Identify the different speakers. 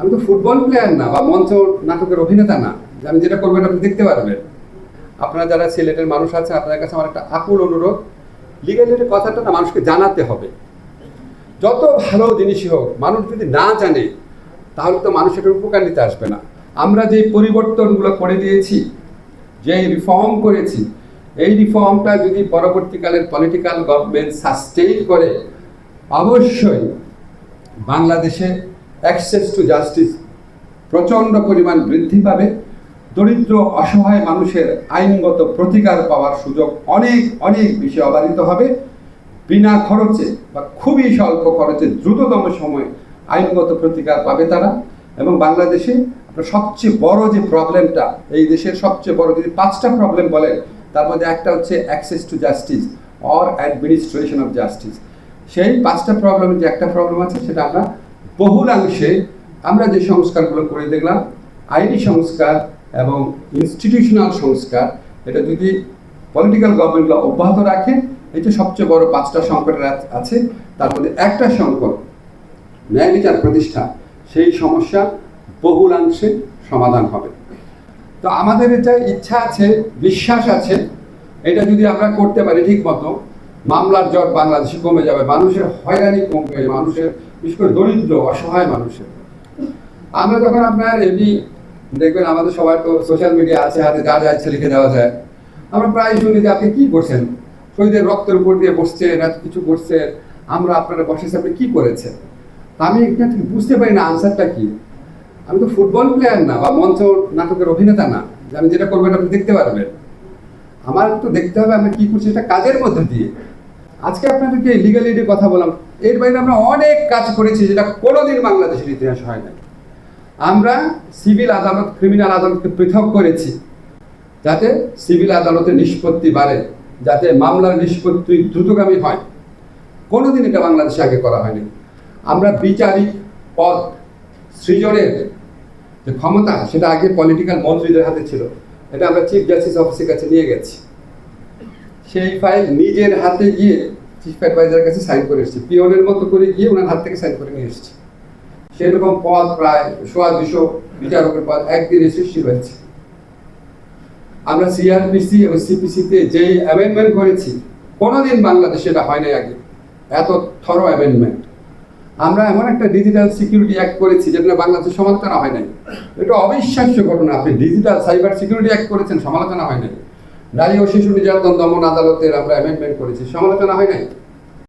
Speaker 1: আমি তো football player না, বা মঞ্চ নাটকের অভিনেতা না আমি যেটা করব আপনি দেখতে পারবেন। আপনারা যারা সিলেটের মানুষ আছেন, আপনাদের কাছে আমার একটা আকুল অনুরোধ লিগালিটির কথাটা না মানুষকে জানাতে হবে। যত ভালো জিনিসই হোক, মানুষ যদি না জানে, তাহলে তো মানুষ এটার উপকার নিতে আসবে না। আমরা যে পরিবর্তনগুলো করে দিয়েছি যে রিফর্ম করেছি, এই রিফর্মটা যদি পরবর্তীকালের পলিটিক্যাল গভর্নমেন্ট সাস্টেইন করে, অবশ্যই বাংলাদেশে অ্যাক্সেস টু জাস্টিস প্রচণ্ড পরিমাণ বৃদ্ধি পাবে। দরিদ্র, অসহায় মানুষের আইনগত প্রতিকার পাওয়ার সুযোগ অনেক অনেক বেশি অবারিত হবে। বিনা খরচে বা খুবই স্বল্প খরচে দ্রুততম সময়ে আইনগত প্রতিকার পাবে তারা। এবং বাংলাদেশে আপনার সবচেয়ে বড় যে প্রবলেমটা, এই দেশের সবচেয়ে বড় যদি পাঁচটা প্রবলেম বলেন, তার মধ্যে একটা হচ্ছে access to justice or administration of justice সেই পাঁচটা প্রবলেমের যে একটা প্রবলেম আছে, সেটা আমরা বহুলাংশে আমরা যে সংস্কারগুলো করে দেখলাম, আইনি সংস্কার এবং ইনস্টিটিউশনাল সংস্কার, এটা যদি পলিটিক্যাল গভর্নমেন্টগুলো অব্যাহত রাখে এই যে সবচেয়ে বড় পাঁচটা সংকটের আ- আছে। তার মধ্যে একটা সংকট, ন্যায় বিচার প্রতিষ্ঠা, সেই সমস্যা বহুলাংশে সমাধান হবে। তো আমাদের এটা ইচ্ছা আছে, বিশ্বাস আছে, এটা যদি আমরা করতে পারি ঠিক মতো মামলার জট বাংলাদেশে কমে যাবে, মানুষের হয়রানি কমবে, মানুষের, বিশেষ করে দরিদ্র, অসহায় মানুষের। আমরা যখন আপনার এমনি দেখবেন, আমাদের সবার তো সোশ্যাল মিডিয়া আছে, হাতে যা যা ইচ্ছে লিখে দেওয়া যায়। আমরা প্রায় শুনি যে আপনি কি করছেন? শহীদের রক্তের উপর দিয়ে বসছেন এত কিছু করছেন আমরা আপনারা বসেছি আপনি কি করেছেন? আমি এটা ঠিক বুঝতে পারি না আনসারটা কি? আমি তো ফুটবল প্লেয়ার না, বা মঞ্চ নাটকের অভিনেতা না আমি যেটা করব এটা আপনি দেখতে পারবেন। আমার তো দেখতে হবে আমি কি করছি এটা কাজের মধ্যে দিয়ে। আজকে আপনাদেরকে লিগাল লিগালিটির কথা বললাম। এর বাইরে আমরা অনেক কাজ করেছি যেটা কোনোদিন বাংলাদেশের ইতিহাস হয় না আমরা সিভিল আদালত ক্রিমিনাল আদালতকে পৃথক করেছি যাতে সিভিল আদালতের নিষ্পত্তি বাড়ে, যাতে মামলার নিষ্পত্তি দ্রুতগামী হয়। কোনোদিন এটা বাংলাদেশে আগে করা হয়নি। আমরা বিচারিক পদ সৃজনের যে ক্ষমতা, সেটা আগে পলিটিক্যাল মন্ত্রীদের হাতে ছিল। এটা আমরা চিফ জাস্টিস অফিসের কাছে নিয়ে গেছি। সেই ফাইল নিজের হাতে গিয়ে চিফ অ্যাডভাইজারের কাছে সাইন করে এসেছি। পিওনের মতো করে গিয়ে ওনার হাত থেকে সাইন করে নিয়ে এসেছি। সেরকম পদ প্রায় সোয়া দুশো বিচারকের পদ একদিনে সৃষ্টি হয়েছে। আমরা সিআরপিসি এবং সিপিসিতে যে অ্যামেন্ডমেন্ট করেছি, কোনোদিন বাংলাদেশে এটা হয় নাই আগে। এত থরো অ্যামেন্ডমেন্ট আমরা এমন একটা ডিজিটাল সিকিউরিটি অ্যাক্ট করেছি যেটা বাংলাদেশে সমালোচনা হয় নাই। এটা অবিশ্বাস্য ঘটনা। আপনি ডিজিটাল সাইবার সিকিউরিটি অ্যাক্ট করেছেন, সমালোচনা হয় নাই। নারী ও শিশু নির্যাতন দমন আদালতের আমরা অ্যামেন্ডমেন্ট করেছি। সমালোচনা হয় নাই?